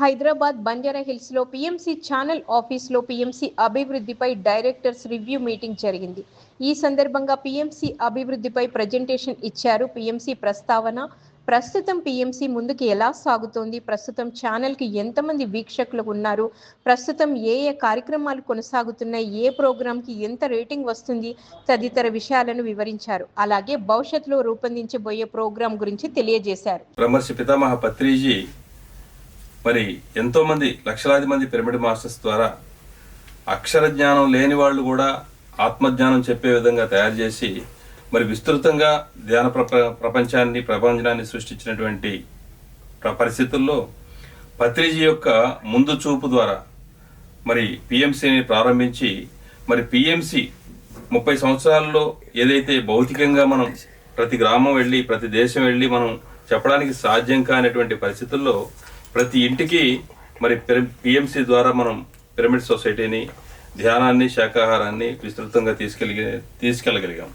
హైదరాబాద్ బంజారా హిల్స్లో ఛానల్ ఆఫీస్లో అభివృద్ధిపై డైరెక్టర్స్ రివ్యూ మీటింగ్ జరిగింది. ఈ సందర్భంగా పిఎంసి అభివృద్ధిపై ప్రజెంటేషన్ ఇచ్చారు. పిఎంసి ప్రస్తావన ప్రస్తుతం పిఎంసి ముందుకు ఎలా సాగుతోంది? ప్రస్తుతం ఛానల్కి ఎంతమంది వీక్షకులు ఉన్నారు? ప్రస్తుతం ఏ ఏ కార్యక్రమాలు కొనసాగుతున్నాయి? ఏ ప్రోగ్రాంకి ఎంత రేటింగ్ వస్తుంది? తదితర విషయాలను వివరించారు. అలాగే భవిష్యత్తులో రూపొందించబోయే ప్రోగ్రాం గురించి తెలియజేశారు. బ్రహ్మర్షి పితామహ పత్రిజీ మరి ఎంతోమంది లక్షలాది మంది పిరమిడ్ మాస్టర్స్ ద్వారా అక్షర జ్ఞానం లేని వాళ్ళు కూడా ఆత్మజ్ఞానం చెప్పే విధంగా తయారు చేసి మరి విస్తృతంగా ధ్యాన ప్రప ప్రపంచాన్ని ప్రపంచాన్ని సృష్టించినటువంటి పరిస్థితుల్లో పత్రిజీ యొక్క ముందు చూపు ద్వారా మరి పిఎంసిని ప్రారంభించి మరి పిఎంసి ముప్పై సంవత్సరాల్లో ఏదైతే భౌతికంగా మనం ప్రతి గ్రామం వెళ్ళి ప్రతి దేశం వెళ్ళి మనం చెప్పడానికి సాధ్యం కానటువంటి పరిస్థితుల్లో ప్రతి ఇంటికి మరి పిఎంసి ద్వారా మనం పిరమిడ్ సొసైటీని ధ్యానాన్ని శాకాహారాన్ని విస్తృతంగా తీసుకెళ్ళి తీసుకెళ్ళగలిగాం.